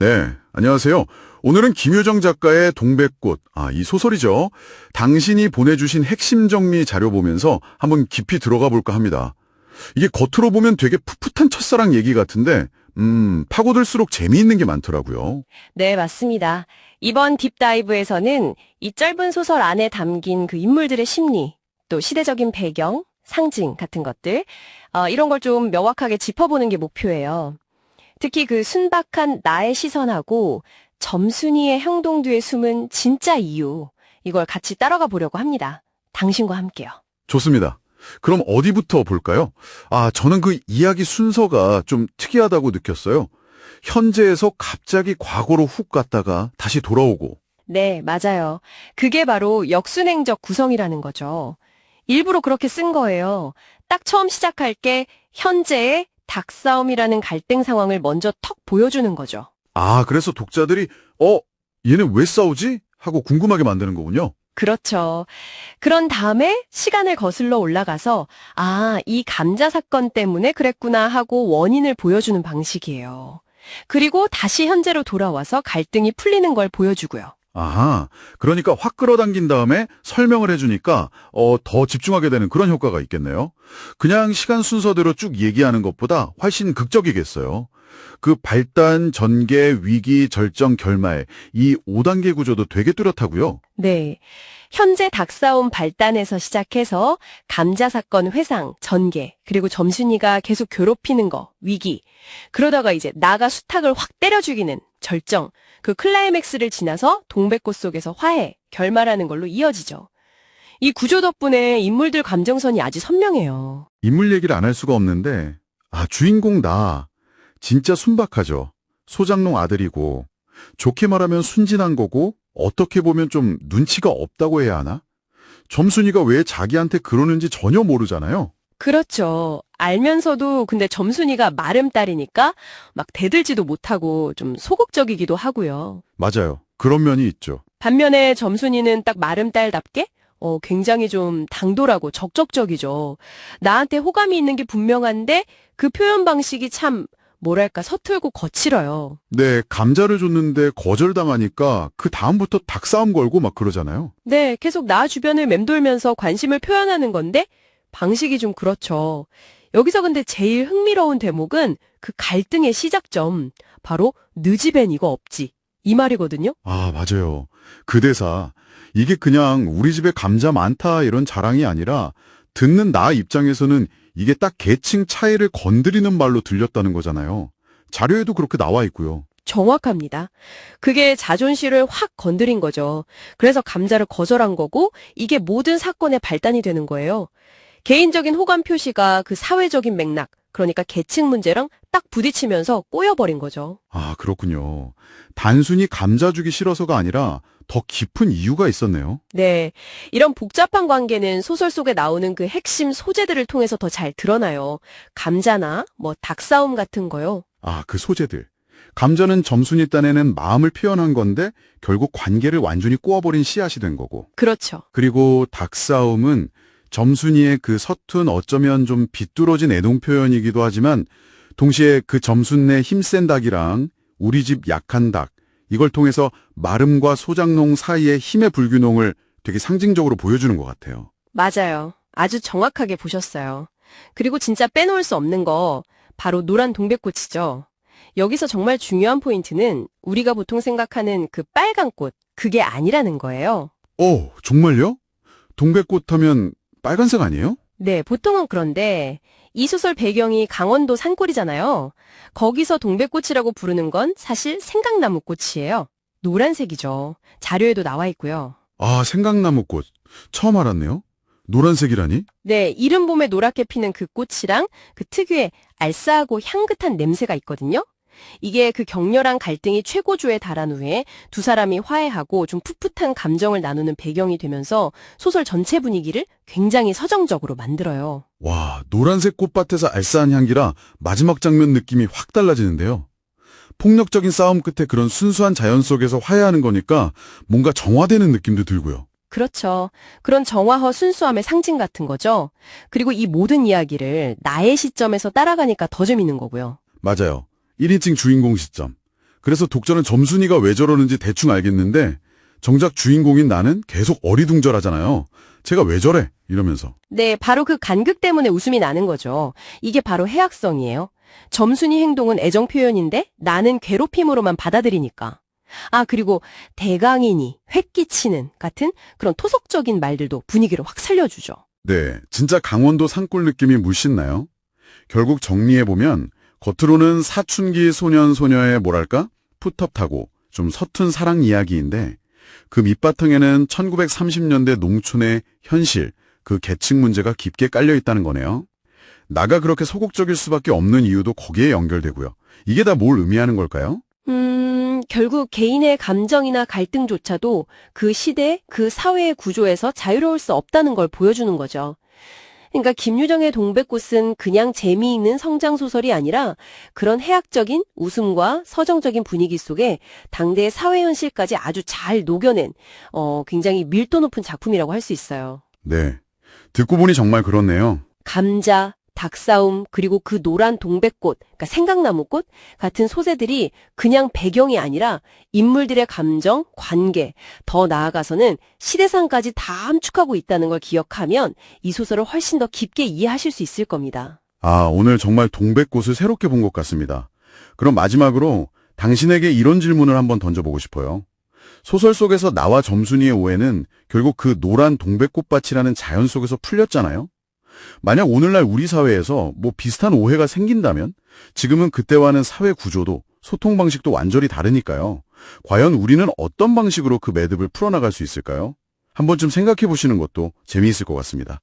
네, 안녕하세요. 오늘은 김효정 작가의 동백꽃, 아, 이 소설이죠. 당신이 보내주신 핵심 정리 자료 보면서 한번 깊이 들어가 볼까 합니다. 이게 겉으로 보면 되게 풋풋한 첫사랑 얘기 같은데, 음, 파고들수록 재미있는 게 많더라고요. 네, 맞습니다. 이번 딥다이브에서는 이 짧은 소설 안에 담긴 그 인물들의 심리, 또 시대적인 배경, 상징 같은 것들, 어, 이런 걸 좀 명확하게 짚어보는 게 목표예요. 특히 그 순박한 나의 시선하고 점순이의 행동 뒤에 숨은 진짜 이유, 이걸 같이 따라가 보려고 합니다. 당신과 함께요. 좋습니다. 그럼 어디부터 볼까요? 아, 저는 그 이야기 순서가 좀 특이하다고 느꼈어요. 현재에서 갑자기 과거로 훅 갔다가 다시 돌아오고, 네, 맞아요. 그게 바로 역순행적 구성이라는 거죠. 일부러 그렇게 쓴 거예요. 딱 처음 시작할 게 현재의 닭 싸움이라는 갈등 상황을 먼저 턱 보여주는 거죠. 아, 그래서 독자들이, 어, 얘는 왜 싸우지? 하고 궁금하게 만드는 거군요. 그렇죠. 그런 다음에 시간을 거슬러 올라가서 아, 이 감자 사건 때문에 그랬구나 하고 원인을 보여주는 방식이에요. 그리고 다시 현재로 돌아와서 갈등이 풀리는 걸 보여주고요. 아하, 그러니까 확 끌어당긴 다음에 설명을 해주니까 어, 더 집중하게 되는 그런 효과가 있겠네요. 그냥 시간 순서대로 쭉 얘기하는 것보다 훨씬 극적이겠어요. 그 발단, 전개, 위기, 절정, 결말 이 5단계 구조도 되게 뚜렷하고요. 네. 현재 닭싸움 발단에서 시작해서 감자 사건 회상, 전개, 그리고 점순이가 계속 괴롭히는 거, 위기. 그러다가 이제 나가 수탉을 확 때려 죽이는 절정. 그 클라이맥스를 지나서 동백꽃 속에서 화해, 결말하는 걸로 이어지죠. 이 구조 덕분에 인물들 감정선이 아주 선명해요. 인물 얘기를 안 할 수가 없는데 아, 주인공 나 진짜 순박하죠. 소장농 아들이고 좋게 말하면 순진한 거고 어떻게 보면 좀 눈치가 없다고 해야 하나? 점순이가 왜 자기한테 그러는지 전혀 모르잖아요. 그렇죠. 알면서도 근데 점순이가 마름딸이니까 막 대들지도 못하고 좀 소극적이기도 하고요. 맞아요. 그런 면이 있죠. 반면에 점순이는 딱 마름딸답게 어, 굉장히 좀 당돌하고 적적적이죠. 나한테 호감이 있는 게 분명한데 그 표현 방식이 참 뭐랄까 서툴고 거칠어요. 네, 감자를 줬는데 거절당하니까 그 다음부터 닭싸움 걸고 막 그러잖아요. 네, 계속 나 주변을 맴돌면서 관심을 표현하는 건데 방식이 좀 그렇죠. 여기서 근데 제일 흥미로운 대목은 그 갈등의 시작점. 바로 느지벤 이거 없지. 이 말이거든요. 아, 맞아요. 그 대사. 이게 그냥 우리 집에 감자 많다 이런 자랑이 아니라 듣는 나 입장에서는 이게 딱 계층 차이를 건드리는 말로 들렸다는 거잖아요. 자료에도 그렇게 나와 있고요. 정확합니다. 그게 자존심을 확 건드린 거죠. 그래서 감자를 거절한 거고 이게 모든 사건의 발단이 되는 거예요. 개인적인 호감 표시가 그 사회적인 맥락, 그러니까 계층 문제랑 딱 부딪히면서 꼬여버린 거죠. 아, 그렇군요. 단순히 감자 주기 싫어서가 아니라 더 깊은 이유가 있었네요. 네. 이런 복잡한 관계는 소설 속에 나오는 그 핵심 소재들을 통해서 더 잘 드러나요. 감자나 뭐 닭싸움 같은 거요. 아, 그 소재들. 감자는 점순이 딴에는 마음을 표현한 건데 결국 관계를 완전히 꼬아버린 씨앗이 된 거고. 그렇죠. 그리고 닭싸움은 점순이의 그 서툰 어쩌면 좀 비뚤어진 애동 표현이기도 하지만 동시에 그 점순네 힘센 닭이랑 우리 집 약한 닭 이걸 통해서 마름과 소장농 사이의 힘의 불균형을 되게 상징적으로 보여주는 것 같아요. 맞아요. 아주 정확하게 보셨어요. 그리고 진짜 빼놓을 수 없는 거 바로 노란 동백꽃이죠. 여기서 정말 중요한 포인트는 우리가 보통 생각하는 그 빨간 꽃, 그게 아니라는 거예요. 어, 정말요? 동백꽃 하면 빨간색 아니에요? 네, 보통은 그런데 이 소설 배경이 강원도 산골이잖아요. 거기서 동백꽃이라고 부르는 건 사실 생강나무 꽃이에요. 노란색이죠. 자료에도 나와 있고요. 아, 생강나무 꽃. 처음 알았네요. 노란색이라니? 네, 이른 봄에 노랗게 피는 그 꽃이랑 그 특유의 알싸하고 향긋한 냄새가 있거든요. 이게 그 격렬한 갈등이 최고조에 달한 후에 두 사람이 화해하고 좀 풋풋한 감정을 나누는 배경이 되면서 소설 전체 분위기를 굉장히 서정적으로 만들어요. 와, 노란색 꽃밭에서 알싸한 향기라 마지막 장면 느낌이 확 달라지는데요. 폭력적인 싸움 끝에 그런 순수한 자연 속에서 화해하는 거니까 뭔가 정화되는 느낌도 들고요. 그렇죠. 그런 정화허 순수함의 상징 같은 거죠. 그리고 이 모든 이야기를 나의 시점에서 따라가니까 더 재밌는 거고요. 맞아요. 1인칭 주인공 시점. 그래서 독자는 점순이가 왜 저러는지 대충 알겠는데 정작 주인공인 나는 계속 어리둥절하잖아요. 제가 왜 저래? 이러면서. 네, 바로 그 간극 때문에 웃음이 나는 거죠. 이게 바로 해악성이에요. 점순이 행동은 애정 표현인데 나는 괴롭힘으로만 받아들이니까. 아, 그리고 대강이니, 획기치는 같은 그런 토속적인 말들도 분위기를 확 살려주죠. 네, 진짜 강원도 산골 느낌이 물씬 나요. 결국 정리해보면 겉으로는 사춘기 소년 소녀의 뭐랄까? 풋텁하고 좀 서툰 사랑 이야기인데 그 밑바탕에는 1930년대 농촌의 현실, 그 계층 문제가 깊게 깔려 있다는 거네요. 나가 그렇게 소극적일 수밖에 없는 이유도 거기에 연결되고요. 이게 다 뭘 의미하는 걸까요? 음, 결국 개인의 감정이나 갈등조차도 그 시대, 그 사회의 구조에서 자유로울 수 없다는 걸 보여주는 거죠. 그러니까 김유정의 동백꽃은 그냥 재미있는 성장 소설이 아니라 그런 해학적인 웃음과 서정적인 분위기 속에 당대의 사회 현실까지 아주 잘 녹여낸 어, 굉장히 밀도 높은 작품이라고 할 수 있어요. 네. 듣고 보니 정말 그렇네요. 감자, 닭싸움, 그리고 그 노란 동백꽃, 그러니까 생강나무꽃 같은 소재들이 그냥 배경이 아니라 인물들의 감정, 관계, 더 나아가서는 시대상까지 다 함축하고 있다는 걸 기억하면 이 소설을 훨씬 더 깊게 이해하실 수 있을 겁니다. 아, 오늘 정말 동백꽃을 새롭게 본 것 같습니다. 그럼 마지막으로 당신에게 이런 질문을 한번 던져보고 싶어요. 소설 속에서 나와 점순이의 오해는 결국 그 노란 동백꽃밭이라는 자연 속에서 풀렸잖아요? 만약 오늘날 우리 사회에서 뭐 비슷한 오해가 생긴다면 지금은 그때와는 사회 구조도 소통 방식도 완전히 다르니까요. 과연 우리는 어떤 방식으로 그 매듭을 풀어나갈 수 있을까요? 한 번쯤 생각해 보시는 것도 재미있을 것 같습니다.